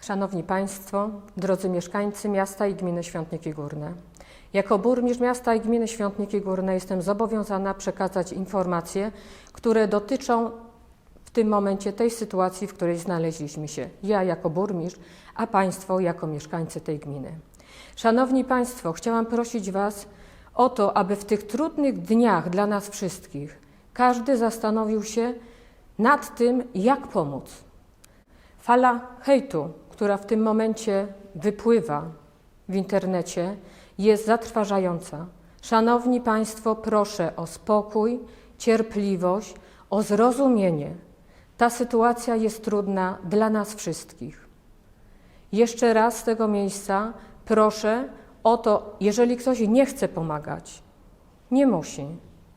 Szanowni Państwo, drodzy mieszkańcy miasta i gminy Świątniki Górne. Jako burmistrz miasta i gminy Świątniki Górne jestem zobowiązana przekazać informacje, które dotyczą w tym momencie tej sytuacji, w której znaleźliśmy się. Ja jako burmistrz, a Państwo jako mieszkańcy tej gminy. Szanowni Państwo, chciałam prosić Was o to, aby w tych trudnych dniach dla nas wszystkich każdy zastanowił się nad tym, jak pomóc. Fala hejtu, która w tym momencie wypływa w internecie, jest zatrważająca. Szanowni Państwo, proszę o spokój, cierpliwość, o zrozumienie. Ta sytuacja jest trudna dla nas wszystkich. Jeszcze raz z tego miejsca proszę o to, jeżeli ktoś nie chce pomagać, nie musi.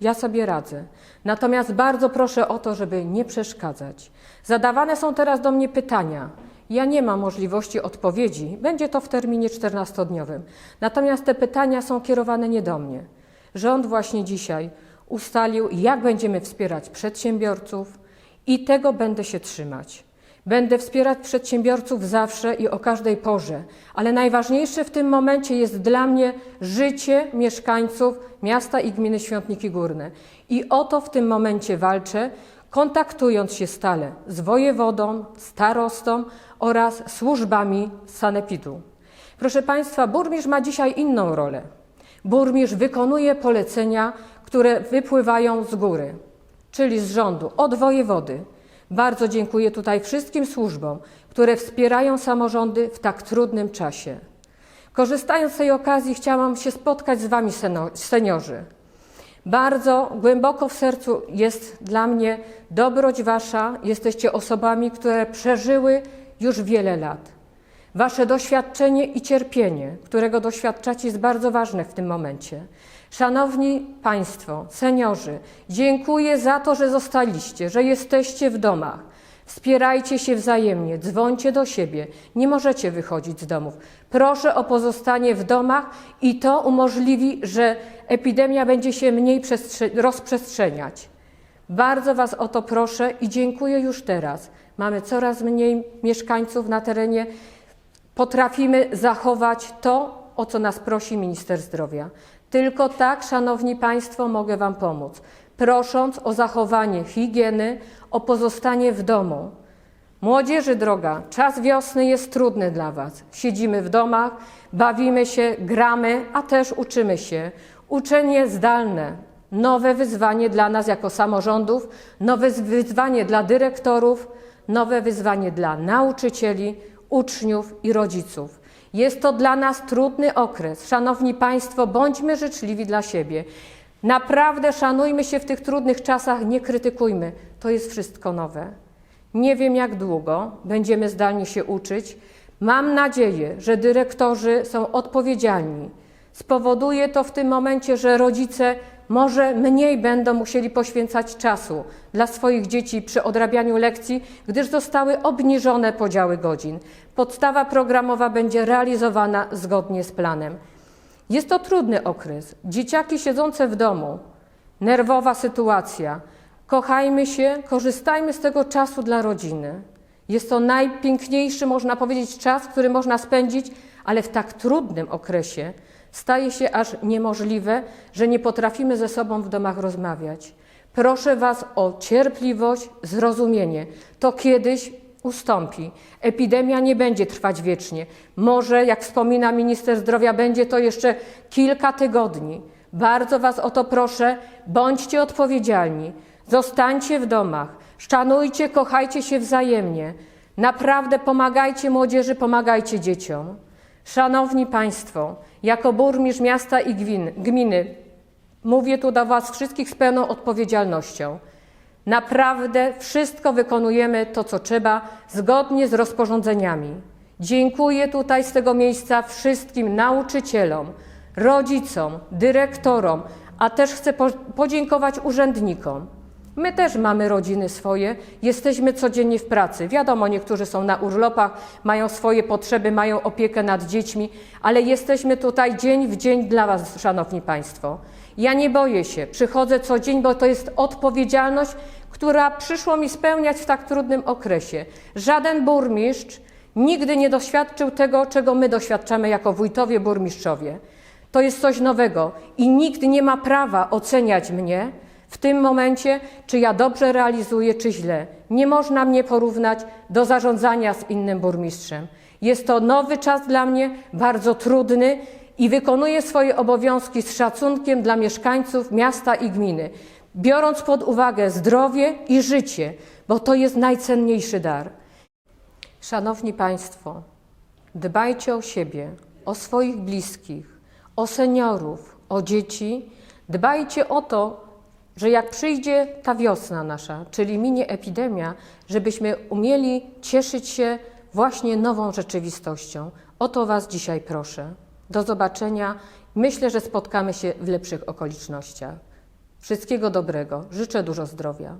Ja sobie radzę. Natomiast bardzo proszę o to, żeby nie przeszkadzać. Zadawane są teraz do mnie pytania. Ja nie mam możliwości odpowiedzi, będzie to w terminie 14-dniowym. Natomiast te pytania są kierowane nie do mnie. Rząd właśnie dzisiaj ustalił, jak będziemy wspierać przedsiębiorców i tego będę się trzymać. Będę wspierać przedsiębiorców zawsze i o każdej porze, ale najważniejsze w tym momencie jest dla mnie życie mieszkańców miasta i gminy Świątniki Górne. I o to w tym momencie walczę, kontaktując się stale z wojewodą, starostą oraz służbami sanepidu. Proszę Państwa, burmistrz ma dzisiaj inną rolę. Burmistrz wykonuje polecenia, które wypływają z góry, czyli z rządu, od wojewody. Bardzo dziękuję tutaj wszystkim służbom, które wspierają samorządy w tak trudnym czasie. Korzystając z tej okazji, chciałam się spotkać z Wami, seniorzy. Bardzo głęboko w sercu jest dla mnie dobroć Wasza. Jesteście osobami, które przeżyły już wiele lat. Wasze doświadczenie i cierpienie, którego doświadczacie, jest bardzo ważne w tym momencie. Szanowni Państwo, seniorzy, dziękuję za to, że zostaliście, że jesteście w domach. Wspierajcie się wzajemnie, dzwońcie do siebie. Nie możecie wychodzić z domów. Proszę o pozostanie w domach i to umożliwi, że epidemia będzie się mniej przestrze- rozprzestrzeniać. Bardzo Was o to proszę i dziękuję już teraz. Mamy coraz mniej mieszkańców na terenie. Potrafimy zachować to, o co nas prosi minister zdrowia. Tylko tak, Szanowni Państwo, mogę Wam pomóc. Prosząc o zachowanie higieny, o pozostanie w domu. Młodzieży droga, czas wiosny jest trudny dla Was. Siedzimy w domach, bawimy się, gramy, a też uczymy się. Uczenie zdalne, nowe wyzwanie dla nas jako samorządów, nowe wyzwanie dla dyrektorów, nowe wyzwanie dla nauczycieli, uczniów i rodziców. Jest to dla nas trudny okres. Szanowni Państwo, bądźmy życzliwi dla siebie. Naprawdę szanujmy się w tych trudnych czasach, nie krytykujmy. To jest wszystko nowe. Nie wiem, jak długo będziemy zdalnie się uczyć. Mam nadzieję, że dyrektorzy są odpowiedzialni. Spowoduje to w tym momencie, że rodzice może mniej będą musieli poświęcać czasu dla swoich dzieci przy odrabianiu lekcji, gdyż zostały obniżone podziały godzin. Podstawa programowa będzie realizowana zgodnie z planem. Jest to trudny okres. Dzieciaki siedzące w domu, nerwowa sytuacja. Kochajmy się, korzystajmy z tego czasu dla rodziny. Jest to najpiękniejszy, można powiedzieć, czas, który można spędzić, ale w tak trudnym okresie staje się aż niemożliwe, że nie potrafimy ze sobą w domach rozmawiać. Proszę Was o cierpliwość, zrozumienie. To kiedyś ustąpi. Epidemia nie będzie trwać wiecznie. Może, jak wspomina minister zdrowia, będzie to jeszcze kilka tygodni. Bardzo Was o to proszę, bądźcie odpowiedzialni. Zostańcie w domach, szanujcie, kochajcie się wzajemnie. Naprawdę pomagajcie młodzieży, pomagajcie dzieciom. Szanowni Państwo, jako burmistrz miasta i gwin, gminy, mówię tu do Was wszystkich z pełną odpowiedzialnością. Naprawdę wszystko wykonujemy to, co trzeba, zgodnie z rozporządzeniami. Dziękuję tutaj z tego miejsca wszystkim nauczycielom, rodzicom, dyrektorom, a też chcę po- podziękować urzędnikom. My też mamy rodziny swoje, jesteśmy codziennie w pracy. Wiadomo, niektórzy są na urlopach, mają swoje potrzeby, mają opiekę nad dziećmi, ale jesteśmy tutaj dzień w dzień dla Was, Szanowni Państwo. Ja nie boję się, przychodzę co dzień, bo to jest odpowiedzialność, która przyszło mi spełniać w tak trudnym okresie. Żaden burmistrz nigdy nie doświadczył tego, czego my doświadczamy jako wójtowie, burmistrzowie. To jest coś nowego i nikt nie ma prawa oceniać mnie w tym momencie, czy ja dobrze realizuję, czy źle. Nie można mnie porównać do zarządzania z innym burmistrzem. Jest to nowy czas dla mnie, bardzo trudny i wykonuję swoje obowiązki z szacunkiem dla mieszkańców miasta i gminy, biorąc pod uwagę zdrowie i życie, bo to jest najcenniejszy dar. Szanowni Państwo, dbajcie o siebie, o swoich bliskich, o seniorów, o dzieci. Dbajcie o to, że jak przyjdzie ta wiosna nasza, czyli minie epidemia, żebyśmy umieli cieszyć się właśnie nową rzeczywistością. O to Was dzisiaj proszę. Do zobaczenia. Myślę, że spotkamy się w lepszych okolicznościach. Wszystkiego dobrego. Życzę dużo zdrowia.